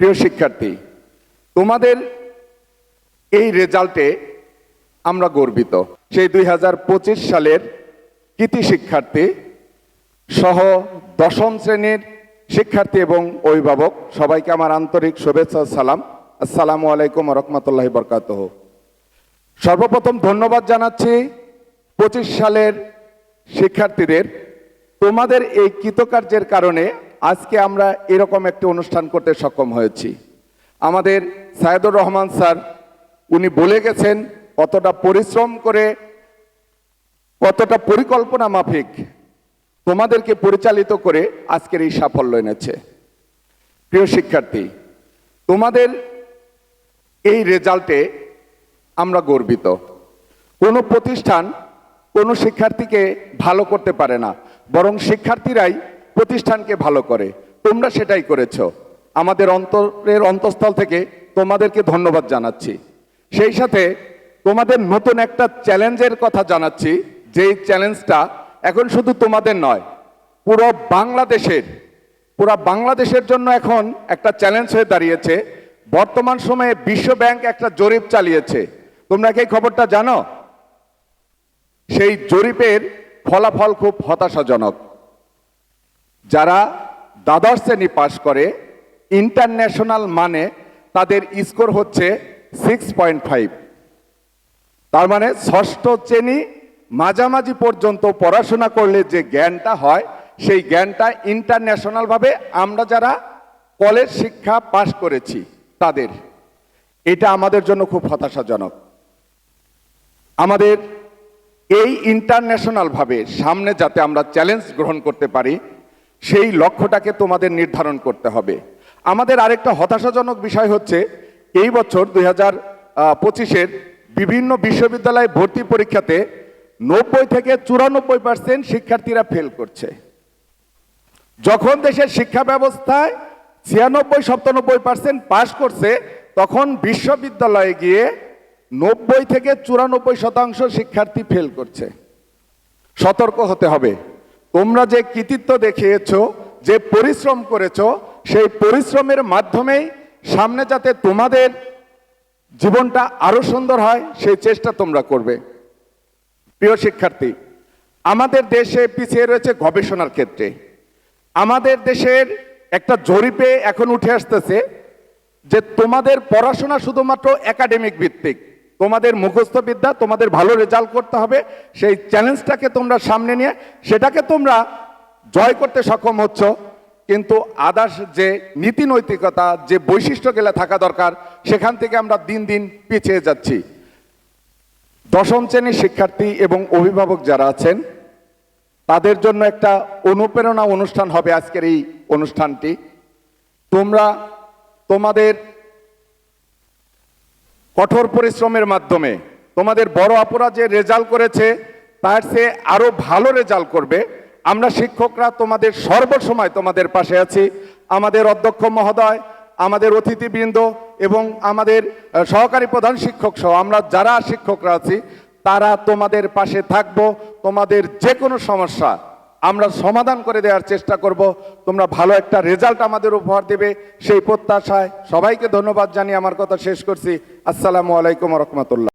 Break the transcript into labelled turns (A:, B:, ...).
A: প্রিয় শিক্ষার্থী, তোমাদের এই রেজাল্টে আমরা গর্বিত। সেই দুই হাজার পঁচিশ সালের কৃতি শিক্ষার্থী সহ দশম শ্রেণির শিক্ষার্থী এবং অভিভাবক, সবাইকে আমার আন্তরিক শুভেচ্ছা সালাম। আসসালামু আলাইকুম রহমতুল্লাহ বরকাত সর্বপ্রথম ধন্যবাদ জানাচ্ছি পঁচিশ সালের শিক্ষার্থীদের। তোমাদের এই কৃতকার্যের কারণে আজকে আমরা এরকম একটি অনুষ্ঠান করতে সক্ষম হয়েছি। আমাদের সায়েদুর রহমান স্যার, উনি বলে গেছেন, কতটা পরিশ্রম করে, কতটা পরিকল্পনা মাফিক, তোমাদেরকে পরিচালিত করে আজকের এই সাফল্য এনেছে। প্রিয় শিক্ষার্থী, তোমাদের এই রেজাল্টে আমরা গর্বিত। কোনো প্রতিষ্ঠান কোনো শিক্ষার্থীকে ভালো করতে পারে না, বরং শিক্ষার্থীরাই প্রতিষ্ঠানকে ভালো করে। তোমরা সেটাই করেছ। আমাদের অন্তরের অন্তঃস্থল থেকে তোমাদেরকে ধন্যবাদ জানাচ্ছি। সেই সাথে তোমাদের নতুন একটা চ্যালেঞ্জের কথা জানাচ্ছি, যেই চ্যালেঞ্জটা এখন শুধু তোমাদের নয়, পুরো বাংলাদেশের পুরো বাংলাদেশের জন্য এখন একটা চ্যালেঞ্জ হয়ে দাঁড়িয়েছে। বর্তমান সময়ে বিশ্ব ব্যাংক একটা জরিপ চালিয়েছে। তোমরা কি খবরটা জানো? সেই জরিপের ফলাফল খুব হতাশাজনক। যারা দ্বাদশ শ্রেণি পাশ করে ইন্টারন্যাশনাল মানে তাদের স্কোর হচ্ছে সিক্স পয়েন্ট ফাইভ তার মানে ষষ্ঠ শ্রেণি মাঝামাঝি পর্যন্ত পড়াশোনা করলে যে জ্ঞানটা হয়, সেই জ্ঞানটা ইন্টারন্যাশনালভাবে আমরা যারা কলেজ শিক্ষা পাশ করেছি, তাদের। এটা আমাদের জন্য খুব হতাশাজনক। আমাদের এই ইন্টারন্যাশনালভাবে সামনে যাতে আমরা চ্যালেঞ্জ গ্রহণ করতে পারি সেই লক্ষ্যটাকে তোমাদের নির্ধারণ করতে হবে। আমাদের আরেকটা হতাশাজনক বিষয় হচ্ছে, এই বছর দুই হাজার পঁচিশের বিভিন্ন বিশ্ববিদ্যালয়ে ভর্তি পরীক্ষাতে নব্বই থেকে চুরানব্বই পার্সেন্ট শিক্ষার্থীরা ফেল করছে। যখন দেশের শিক্ষা ব্যবস্থায় ছিয়ানব্বই সপ্তানব্বই পার্সেন্ট পাশ করছে, তখন বিশ্ববিদ্যালয়ে গিয়ে নব্বই থেকে চুরানব্বই শতাংশ শিক্ষার্থী ফেল করছে। সতর্ক হতে হবে। তোমরা যে কৃতিত্ব দেখিয়েছ, যে পরিশ্রম করেছ, সেই পরিশ্রমের মাধ্যমেই সামনে যাতে তোমাদের জীবনটা আরও সুন্দর হয়, সেই চেষ্টা তোমরা করবে। প্রিয় শিক্ষার্থী, আমাদের দেশে পিছিয়ে রয়েছে গবেষণার ক্ষেত্রে। আমাদের দেশের একটা জরিপে এখন উঠে আসতেছে যে তোমাদের পড়াশোনা শুধুমাত্র একাডেমিক ভিত্তিক। তোমাদের মুখস্থ বিদ্যা, তোমাদের ভালো রেজাল্ট করতে হবে। সেই চ্যালেঞ্জটাকে তোমরা সামনে নিয়ে, সেটাকে তোমরা জয় করতে সক্ষম হচ্ছ। কিন্তু আদার্স যে নীতি নৈতিকতা যে বৈশিষ্ট্যগুলো থাকা দরকার, সেখান থেকে আমরা দিন দিন পিছিয়ে যাচ্ছি। দশম শ্রেণির শিক্ষার্থী এবং অভিভাবক যারা আছেন, তাদের জন্য একটা অনুপ্রেরণা অনুষ্ঠান হবে আজকের এই অনুষ্ঠানটি। তোমরা তোমাদের কঠোর পরিশ্রমের মাধ্যমে। তোমাদের বড় আপুরা যে রেজাল্ট করেছে, তার চেয়ে আরও ভালো রেজাল্ট করবে। আমরা শিক্ষকরা তোমাদের সর্বসময় তোমাদের পাশে আছি। আমাদের অধ্যক্ষ মহোদয়, আমাদের অতিথিবৃন্দ এবং আমাদের সহকারী প্রধান শিক্ষক সহ আমরা যারা শিক্ষকরা আছি, তারা তোমাদের পাশে থাকব। তোমাদের যে কোনো সমস্যা আমরা সমাধান করে দেওয়ার চেষ্টা করব। তোমরা ভালো একটা রেজাল্ট আমাদের উপহার দেবে। সেই প্রত্যাশায় সবাইকে ধন্যবাদ জানিয়ে আমার কথা শেষ করছি। আসসালামু আলাইকুম রহমতুল্লাহ।